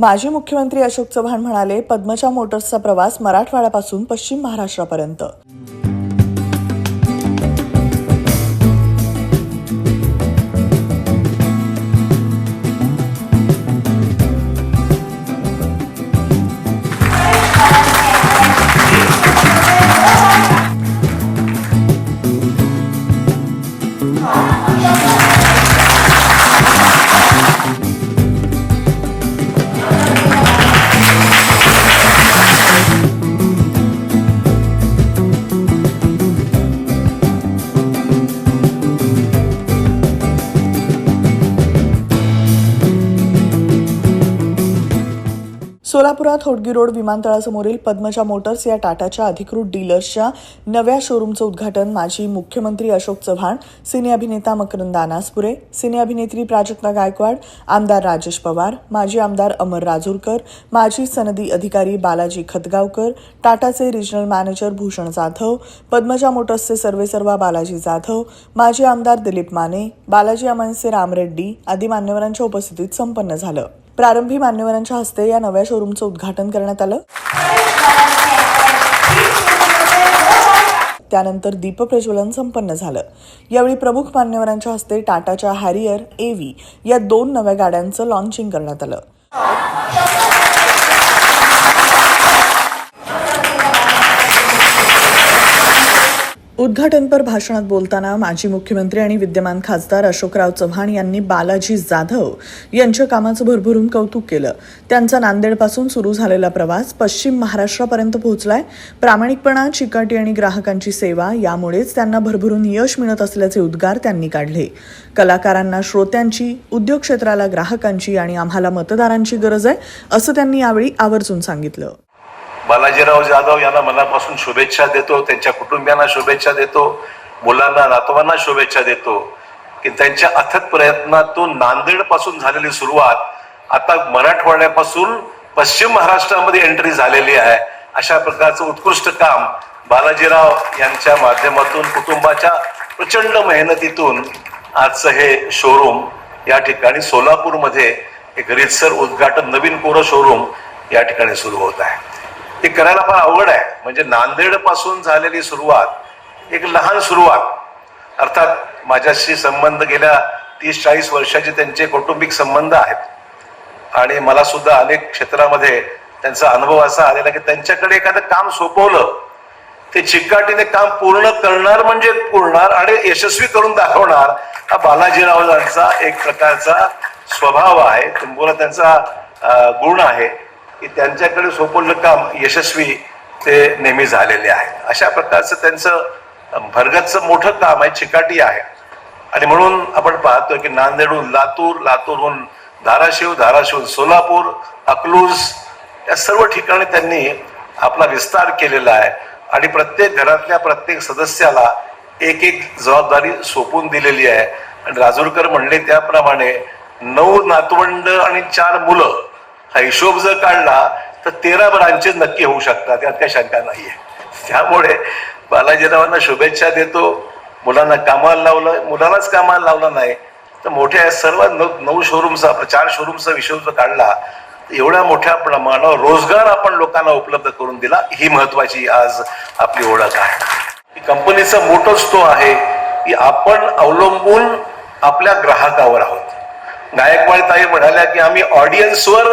माजी मुख्यमंत्री अशोक चव्हाण म्हणाले पद्मजा मोटर्सचा प्रवास मराठवाड्यापासून पश्चिम महाराष्ट्रापर्यंत. सोलापुरात होडगी रोड विमानतळासमोरील पद्मजा मोटर्स या टाटाच्या अधिकृत डीलर्सच्या नव्या शोरूमचं उद्घाटन माजी मुख्यमंत्री अशोक चव्हाण सिने अभिनेता मकरंद अनासपुरे सिने अभिनेत्री प्राजक्ता गायकवाड आमदार राजेश पवार माजी आमदार अमर राजूरकर माजी सनदी अधिकारी बालाजी खतगावकर टाटाचे रिजनल मॅनेजर भूषण जाधव पद्मजा मोटर्सचे सर्वेसर्वा बालाजी जाधव माजी आमदार दिलीप माने बालाजी अमनसे रामरेड्डी आदी मान्यवरांच्या उपस्थितीत संपन्न झालं. प्रारंभी मान्यवरांच्या हस्ते या नव्या शोरूमचं उद्घाटन करण्यात आलं. त्यानंतर दीपप्रज्वलन संपन्न झालं. यावेळी प्रमुख मान्यवरांच्या हस्ते टाटाच्या हॅरियर एव्ही या दोन नव्या गाड्यांचं लॉन्चिंग करण्यात आलं. उद्घाटनपर भाषणात बोलताना माजी मुख्यमंत्री आणि विद्यमान खासदार अशोकराव चव्हाण यांनी बालाजी जाधव यांच्या कामाचं भरभरून कौतुक केलं. त्यांचा नांदेडपासून सुरू झालेला प्रवास पश्चिम महाराष्ट्रापर्यंत पोहोचलाय. प्रामाणिकपणा चिकाटी आणि ग्राहकांची सेवा यामुळेच त्यांना भरभरून यश मिळत असल्याचे उद्गार त्यांनी काढले. कलाकारांना श्रोत्यांची उद्योग क्षेत्राला ग्राहकांची आणि आम्हाला मतदारांची गरज आहे असं त्यांनी यावेळी आवर्जून सांगितलं. बालाजीराव जाधव यांना मनापासून शुभेच्छा देतो त्यांच्या कुटुंबियांना शुभेच्छा देतो मुलांना नातवांना शुभेच्छा देतो. की त्यांच्या अथक प्रयत्नातून नांदेडपासून झालेली सुरुवात आता मराठवाड्यापासून पश्चिम महाराष्ट्रामध्ये एंट्री झालेली आहे. अशा प्रकारचं उत्कृष्ट काम बालाजीराव यांच्या माध्यमातून कुटुंबाच्या प्रचंड मेहनतीतून आजचं हे शोरूम या ठिकाणी सोलापूरमध्ये एक रितसर उद्घाटन नवीन कोरं शोरूम या ठिकाणी सुरू होत आहे. ते करायला फार अवघड आहे. म्हणजे नांदेडपासून झालेली सुरुवात एक लहान सुरुवात. अर्थात माझ्याशी संबंध गेल्या तीस चाळीस वर्षाचे त्यांचे कौटुंबिक संबंध आहेत. आणि मला सुद्धा अनेक क्षेत्रामध्ये त्यांचा अनुभव असा आलेला की त्यांच्याकडे एखादं काम सोपवलं ते चिकाटीने काम पूर्ण करणार म्हणजे पूर्णार आणि यशस्वी करून दाखवणार हा बालाजीरावांचा एक प्रकारचा स्वभाव आहे. तुम्हाला त्यांचा गुण आहे. की त्यांच्याकडे सोपवलं काम यशस्वी ते नेहमी झालेले आहे अशा प्रकारचं त्यांचं भरगतचं मोठं काम आहे चिकाटी आहे. आणि म्हणून आपण पाहतोय की नांदेडहून लातूर लातूरहून धाराशिव धाराशिवहून सोलापूर अकलूज या सर्व ठिकाणी त्यांनी आपला विस्तार केलेला आहे. आणि प्रत्येक घरातल्या प्रत्येक सदस्याला एक एक जबाबदारी सोपून दिलेली आहे. आणि राजूरकर म्हणले त्याप्रमाणे नऊ नातवंड आणि चार मुलं हा हिशोब जर काढला तर तेरा ब्रांचेस नक्की होऊ शकतात. यात काही शंका नाही आहे त्यामुळे बालाजीरावांना शुभेच्छा देतो. मुलांना कामाला लावलं मुलांनाच कामाला लावलं नाही तर मोठ्या सर्व नऊ नऊ शोरूमचा आपला चार शोरूमचा विषय जर काढला तर एवढ्या मोठ्या प्रमाणावर रोजगार आपण लोकांना उपलब्ध करून दिला. ही महत्वाची आज आपली ओळख आहे. कंपनीचा मोठंच तो आहे की आपण अवलंबून आपल्या ग्राहकावर आहोत. गायकवाड ताई म्हणाल्या की आम्ही ऑडियन्सवर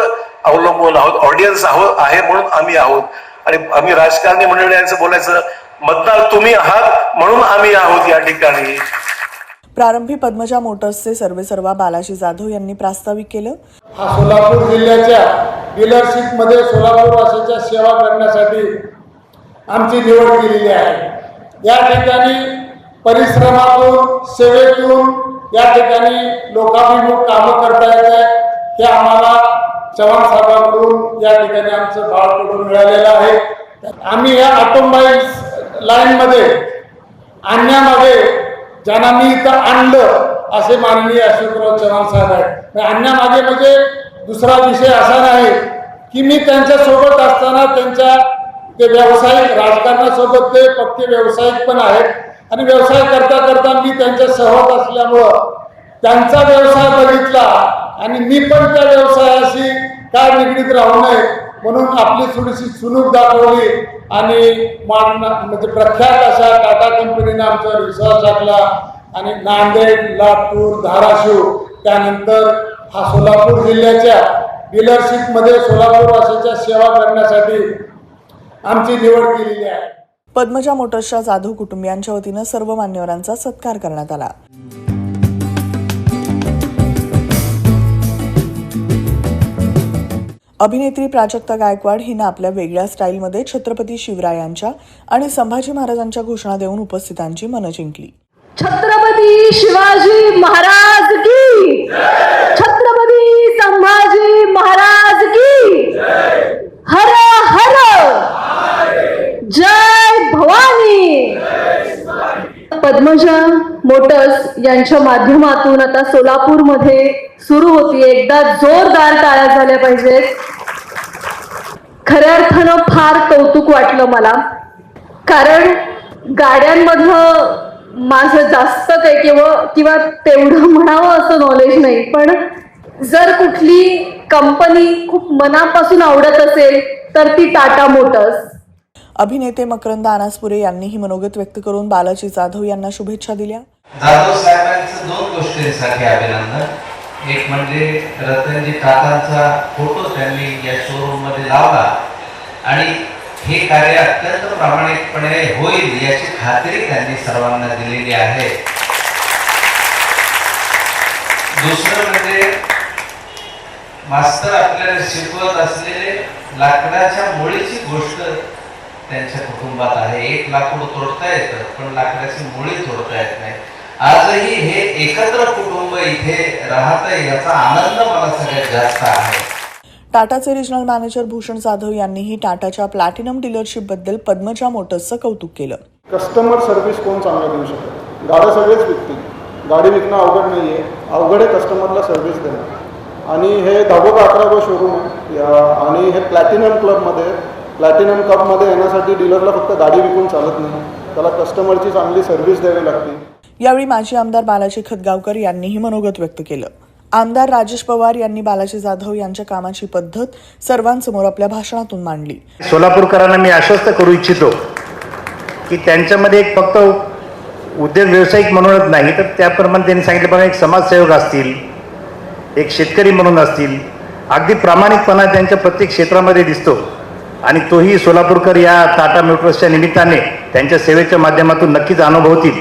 अवलंबून आहोत ऑडियन्स आहोत आहे म्हणून आम्ही आहोत. आणि आम्ही राजकारणी मंडळी बोलायचं मतदार तुम्ही आहात म्हणून आम्ही आहोत या ठिकाणी. प्रारंभी पद्मजा मोटर्सचे सर्वेसर्वा बालाजी जाधव यांनी प्रास्ताविक केलं. हा सोलापूर जिल्ह्याच्या डीलरशिपमध्ये सोलापूर वासियांच्या सेवा करण्यासाठी आमची निवड केलेली आहे. या ठिकाणी परिश्रमातून सेवेतून या ठिकाणी लोकाभिमुख कामं करता येत आहे हे आम्हाला चव्हाण साहेबांकडून या ठिकाणी आमचं बाळकडून मिळालेलं आहे? आम्ही या ऑटोमोबाईल्स लाईनमध्ये आणण्यामागे ज्यांना मी इथं आणलं असे माननीय अशोकराव चव्हाण साहेब आहेत. आणण्यामागे म्हणजे दुसरा विषय असा नाही की मी त्यांच्यासोबत असताना त्यांच्या ते व्यावसायिक राजकारणासोबत ते पक्के व्यावसायिक पण आहेत. आणि व्यवसाय करता करता मी त्यांच्या सहवास असल्यामुळं त्यांचा व्यवसाय बघितला आणि मी पण त्या व्यवसायाशी काय निगडीत राहू नये म्हणून आपली थोडीशी चुणूक दाखवली आणि म्हणजे प्रख्यात अशा टाटा कंपनीने आमच्यावर विश्वास टाकला आणि नांदेड लातूर धाराशिव त्यानंतर हा सोलापूर जिल्ह्याच्या डीलरशिपमध्ये सोलापूर भाषेच्या सेवा करण्यासाठी आमची निवड केलेली आहे. पद्मजा मोटर्सच्या जाधव कुटुंबियांच्या वतीनं सर्व मान्यवरांचा सत्कार करण्यात आला. अभिनेत्री प्राजक्ता गायकवाड हिनं आपल्या वेगळ्या स्टाईलमध्ये छत्रपती शिवरायांच्या आणि संभाजी महाराजांच्या घोषणा देऊन उपस्थितांची मनं जिंकली. छत्रपती शिवाजी महाराज की? छत्रपती संभाजी महाराज की? हर हर! जय भवानी! पद्मजा मोटर्स यांच्या माध्यमातून आता सोलापूरमध्ये सुरू होती एकदा जोरदार टाळ्या झाल्या पाहिजेत. खऱ्या अर्थानं फार कौतुक वाटलं मला. कारण गाड्यांमधलं माझं जास्त काही किंवा किंवा तेवढं म्हणावं असं नॉलेज नाही. पण जर कुठली कंपनी खूप मनापासून आवडत असेल तर ती टाटा मोटर्स. अभिनेते मकरंद अनासपुरे यांनीही मनोगत व्यक्त करून बालाजी जाधव यांना शुभेच्छा दिल्या. जाधव साहेबांचं दोन गोष्टींसाठी अभिनंदन. एक म्हणजे रतनजी टाटांचा फोटो त्यांनी या शोरूममध्ये लावला. आणि हे कार्य अत्यंत प्रामाणिकपणे होईल याची खात्री त्यांनी सर्वांना दिलेली आहे. दुसरं म्हणजे मास्तर आपल्याला शिकवत असलेले लाकडाच्या मुळीची गोष्ट त्यांच्या कुटुंबात आहे. एक लाकूड तोडता येतं पण लाकडाची मुळी तोडता येत नाही. आजही हे एकत्र कुटुंब इथे राहत याचा आनंद मला सगळ्यात जास्त आहे. टाटाचे रिजनल मॅनेजर भूषण जाधव यांनीही टाटाच्या प्लॅटिनम डीलरशिपबद्दल पद्मजा मोटर्सचं कौतुक केलं. कस्टमर सर्व्हिस कोण चांगलं देऊ शकत गाड्या सगळेच विकतील. गाडी विकणं अवघड नाही आहे अवघड आहे कस्टमरला सर्व्हिस देणं. आणि हे दहावं का अकरावं शोरूम आहे या- आणि हे प्लॅटिनम क्लबमध्ये प्लॅटिनम क्लबमध्ये येण्यासाठी डीलरला फक्त गाडी विकून चालत नाही. त्याला कस्टमरची चांगली सर्व्हिस द्यावी लागते. यावेळी माजी आमदार बालाजी खतगावकर यांनीही मनोगत व्यक्त केलं. आमदार राजेश पवार यांनी बालाजी जाधव यांच्या कामाची पद्धत सर्वांसमोर आपल्या भाषणातून मांडली. सोलापूरकरांना मी आश्वस्त करू इच्छितो की त्यांच्यामध्ये एक फक्त उद्योग व्यावसायिक म्हणूनच नाही तर त्याप्रमाणे त्यांनी सांगितल्याप्रमाणे एक समाजसेवक असतील एक शेतकरी म्हणून असतील अगदी प्रामाणिकपणा त्यांच्या प्रत्येक क्षेत्रामध्ये दिसतो आणि तोही सोलापूरकर या टाटा मोटर्सच्या निमित्ताने त्यांच्या सेवेच्या माध्यमातून नक्कीच अनुभवतील.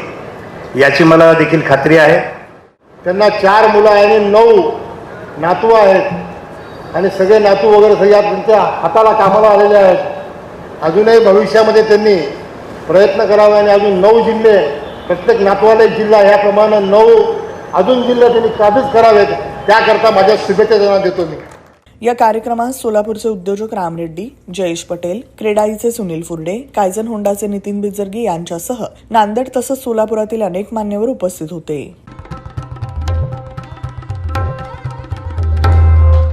याची मला देखील खात्री आहे. त्यांना चार मुलं आहे आणि नऊ नातू आहेत. आणि सगळे नातू वगैरे सगळ्या त्यांच्या हाताला कामाला आलेले आहेत. अजूनही भविष्यामध्ये त्यांनी प्रयत्न करावे आणि अजून नऊ जिल्हे प्रत्येक नातवाला एक जिल्हा ह्याप्रमाणे नऊ अजून जिल्हे त्यांनी काबीज करावेत. त्याकरता माझ्या शुभेच्छा त्यांना देतो मी. या कार्यक्रमात सोलापूरचे उद्योजक राम रेड्डी जयेश पटेल क्रेडाईचे सुनील फुर्डे कायझन होंडाचे नितीन बिजर्गी यांच्यासह नांदेड तसंच सोलापुरातील अनेक मान्यवर उपस्थित होते.